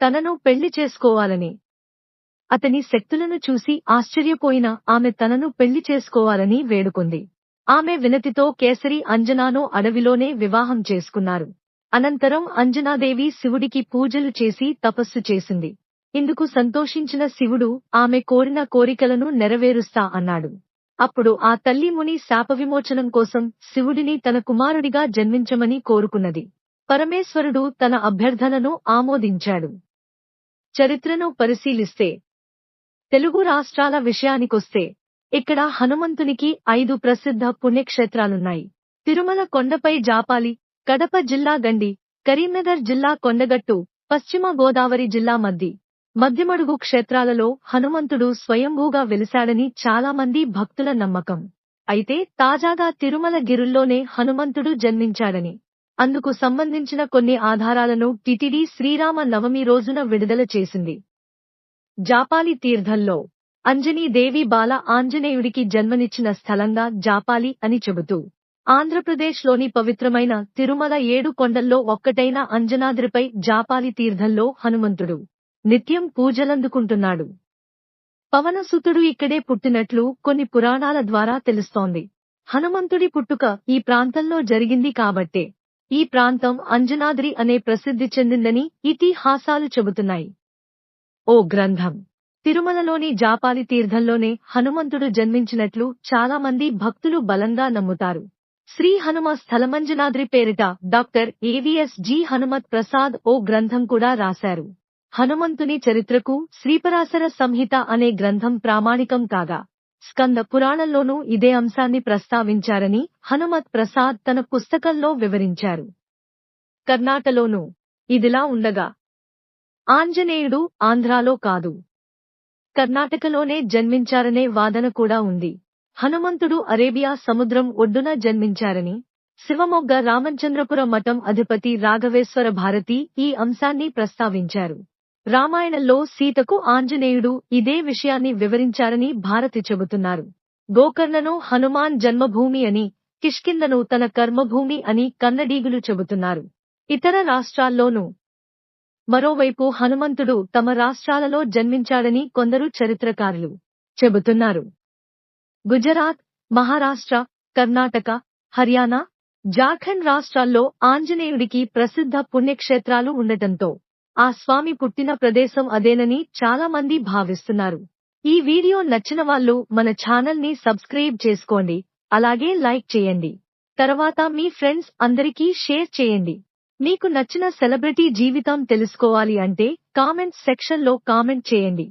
తనను పెళ్ళి చేసుకోవాలని. అతని శక్తులను చూసి ఆశ్చర్యపోయిన ఆమె తనను పెళ్ళి చేసుకోవాలని వేడుకుంది. ఆమె వినతితో కేసరి అంజనాను అడవిలోనే వివాహం చేసుకున్నారు. అనంతరం అంజనాదేవి శివుడికి పూజలు చేసి తపస్సు చేసింది. ఇందుకు సంతోషించిన శివుడు ఆమె కోరిన కోరికలను నెరవేరుస్తా అన్నాడు. అప్పుడు ఆ తల్లి ముని శాపవిమోచనం కోసం శివుడిని తన కుమారుడిగా జన్మించమని కోరుకున్నది. పరమేశ్వరుడు తన అభ్యర్థనను ఆమోదించాడు. చరిత్రను పరిశీలిస్తే తెలుగు రాష్ట్రాల విషయానికొస్తే ఇక్కడ హనుమంతునికి ఐదు ప్రసిద్ధ పుణ్యక్షేత్రాలున్నాయి. తిరుమల కొండపై జాపాలి కడప జిల్లా గండి కరీంనగర్ జిల్లా కొండగట్టు పశ్చిమ గోదావరి జిల్లా మద్ది. మధ్యమడుగు క్షేత్రాలలో హనుమంతుడు స్వయంభూగా వెలిశాడని చాలా మంది భక్తుల నమ్మకం. అయితే తాజాగా తిరుమల గిరుల్లోనే హనుమంతుడు జన్మించాడని. అందుకు సంబంధించిన కొన్ని ఆధారాలను టిటిడి శ్రీరామ నవమి రోజున విడుదల చేసింది. జాపాలి తీర్థంలో అంజనీదేవి బాల ఆంజనేయుడికి జన్మనిచ్చిన స్థలంగా జాపాలి అని చెబుతూ ఆంధ్రప్రదేశ్లోని పవిత్రమైన తిరుమల ఏడు కొండల్లో ఒక్కటైన అంజనాద్రిపై జాపాలి తీర్థంలో హనుమంతుడు నిత్యం పూజలందుకుంటున్నాడు. పవనసుతుడు ఇక్కడే పుట్టినట్లు కొన్ని పురాణాల ద్వారా తెలుస్తోంది. హనుమంతుడి పుట్టుక ఈ ప్రాంతంలో జరిగింది కాబట్టే ఈ ప్రాంతం అంజనాద్రి అనే ప్రసిద్ధి చెందిందని ఇతిహాసాలు చెబుతున్నాయి. ఓ గ్రంథం! తిరుమలలోని జాపాలి తీర్థంలోనే హనుమంతుడు జన్మించినట్లు చాలా మంది భక్తులు బలంగా నమ్ముతారు. శ్రీ హనుమ స్థలమంజనాద్రి పేరిట doctor AVS G. Hanumat Prasad ఓ గ్రంథం కూడా రాశారు. హనుమంతుని చరిత్రకు శ్రీపరాశర సంహిత అనే గ్రంథం ప్రామాణికం కాగా స్కంద పురాణంలోనూ ఇదే అంశాన్ని ప్రస్తావించారని హనుమత్ ప్రసాద్ తన పుస్తకంలో వివరించారు. కర్ణాటలోనూ ఇదిలా ఉండగా ఆంజనేయుడు ఆంధ్రాలో కాదు. కర్ణాటకలోనే జన్మించారనే వాదన కూడా ఉంది. హనుమంతుడు అరేబియా సముద్రం ఒడ్డున జన్మించారని శివమొగ్గ రామచంద్రపుర మఠం అధిపతి రాఘవేశ్వర భారతి ఈ అంశాన్ని ప్రస్తావించారు. రామాయణంలో సీతకు ఆంజనేయుడు ఇదే విషయాన్ని వివరించారని భారతి చెబుతున్నారు. గోకర్ణను హనుమాన్ జన్మభూమి అని కిష్కిందను తన కర్మభూమి అని కన్నడీగులు చెబుతున్నారు. ఇతర రాష్ట్రాల్లోనూ మరోవైపు హనుమంతుడు తమ రాష్ట్రాలలో జన్మించాడని కొందరు చరిత్రకారులు చెబుతున్నారు. గుజరాత్ మహారాష్ట్ర కర్ణాటక హర్యానా జార్ఖండ్ రాష్ట్రాల్లో ఆంజనేయుడికి ప్రసిద్ధ పుణ్యక్షేత్రాలు ఉండటంతో ఆ స్వామి పుట్టిన ప్రదేశం అదేనని చాలా మంది భావిస్తున్నారు. ఈ వీడియో నచ్చిన వాళ్ళు మన ఛానల్ని సబ్స్క్రైబ్ చేసుకోండి అలాగే లైక్ చేయండి. తర్వాత మీ ఫ్రెండ్స్ అందరికీ షేర్ చేయండి. మీకు నచ్చిన సెలబ్రిటీ జీవితం తెలుసుకోవాలి అంటే కామెంట్స్ సెక్షన్లో కామెంట్ చేయండి.